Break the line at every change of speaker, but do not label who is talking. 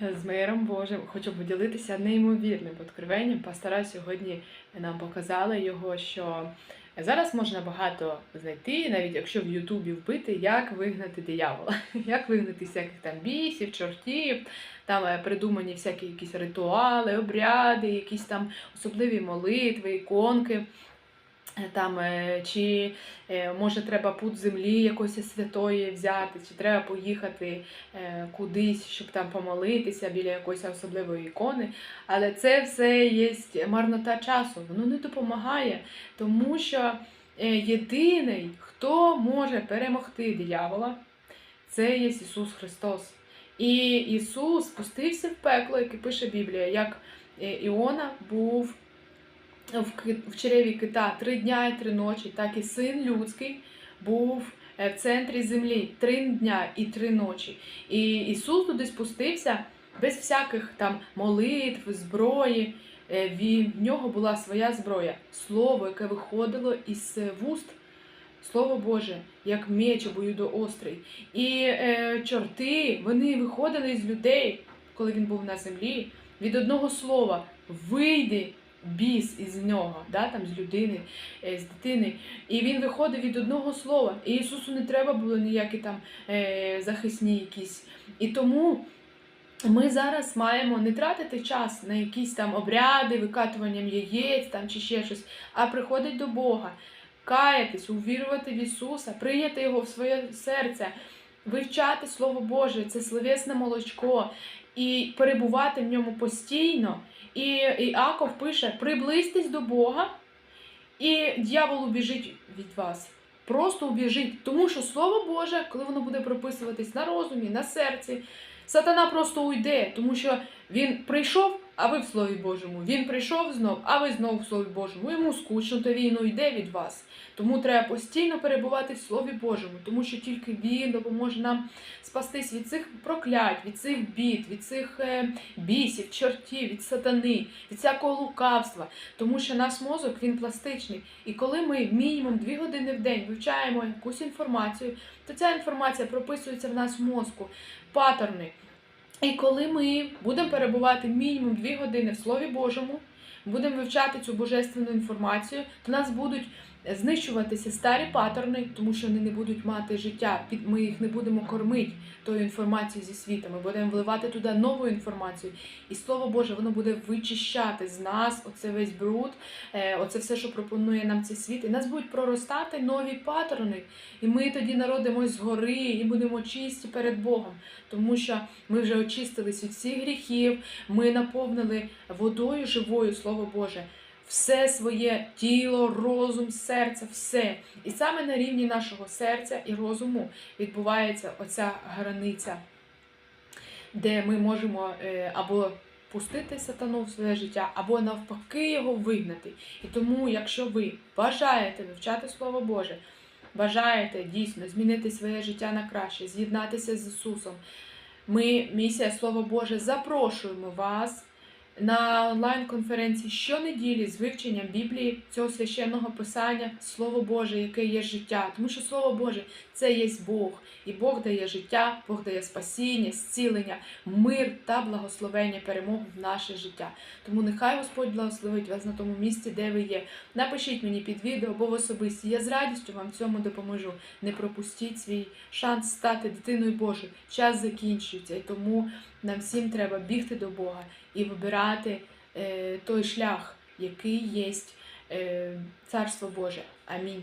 З миром Божим хочу поділитися неймовірним откровенням. Пастора сьогодні нам показали його, що зараз можна багато знайти, навіть якщо в Ютубі вбити, як вигнати диявола, як вигнати всяких там бісів, чортів, там е, придумані всякі якісь ритуали, обряди, якісь там особливі молитви, іконки. Там, е, чи е, може треба путь землі якоїсь святої взяти, чи треба поїхати е, кудись, щоб там помолитися біля якоїсь особливої ікони. Але це все є марнота часу, воно не допомагає, тому що єдиний, хто може перемогти диявола, це є Ісус Христос. І Ісус спустився в пекло, яке пише Біблія, як Іона був в, череві кита три дня і три ночі, так і син людський був е, в центрі землі три дня і три ночі. І Ісус туди спустився без всяких там молитв, зброї. Е, В нього була своя зброя, слово, яке виходило із вуст. Слово Боже, як меч обоюдоострий. І е, чорти, вони виходили з людей, коли він був на землі, від одного слова вийди біс із нього, да, там, з людини, е, з дитини. І він виходив від одного слова. І Ісусу не треба було ніякі там е, захисні якісь. І тому ми зараз маємо не тратити час на якісь там обряди, викатуванням яєць там, чи ще щось, а приходить до Бога, каятись, увірувати в Ісуса, прийняти Його в своє серце, вивчати Слово Боже, це словесне молочко, і перебувати в ньому постійно. І Іаков пише: приблизьтесь до Бога, і дьявол убіжить від вас. Просто убіжить. Тому що Слово Боже, коли воно буде прописуватись на розумі, на серці, сатана просто уйде, тому що він прийшов, а ви в Слові Божому. Він прийшов знов, а ви знов в Слові Божому. Йому скучно, то він уйде від вас. Тому треба постійно перебувати в Слові Божому, тому що тільки він допоможе нам спастись від цих проклять, від цих бід, від цих е, бісів, чортів, від сатани, від всякого лукавства. Тому що наш мозок він пластичний. І коли ми мінімум 2 години в день вивчаємо якусь інформацію, то ця інформація прописується в нас в мозку, паттерни. І коли ми будемо перебувати мінімум 2 години в Слові Божому, будемо вивчати цю божественну інформацію, то нас будуть знищуватися старі паттерни, тому що вони не будуть мати життя. Під ми їх не будемо кормити тою інформацією зі світу. Ми будемо вливати туди нову інформацію. І слово Боже, воно буде вичищати з нас оце весь бруд, е, оце все, що пропонує нам цей світ. І нас будуть проростати нові паттерни. І ми тоді народимось згори і будемо чисті перед Богом, тому що ми вже очистились від всіх гріхів, ми наповнили водою живою Слово Боже. Все своє тіло, розум, серце, все. І саме на рівні нашого серця і розуму відбувається оця границя, де ми можемо е, або пустити сатану в своє життя, або навпаки його вигнати. І тому, якщо ви бажаєте вивчати Слово Боже, бажаєте дійсно змінити своє життя на краще, з'єднатися з Ісусом, ми, місія Слово Боже, запрошуємо вас на онлайн-конференції щонеділі з вивченням Біблії, цього священного писання, Слово Боже, яке є життя. Тому що Слово Боже це є Бог. І Бог дає життя, Бог дає спасіння, зцілення, мир та благословення, перемогу в наше життя. Тому нехай Господь благословить вас на тому місці, де ви є. Напишіть мені під відео або в особисті. Я з радістю вам цьому допоможу. Не пропустіть свій шанс стати дитиною Божою. Час закінчується, і тому нам всім треба бігти до Бога і вибирати е, той шлях, який є е, Царство Боже. Амінь.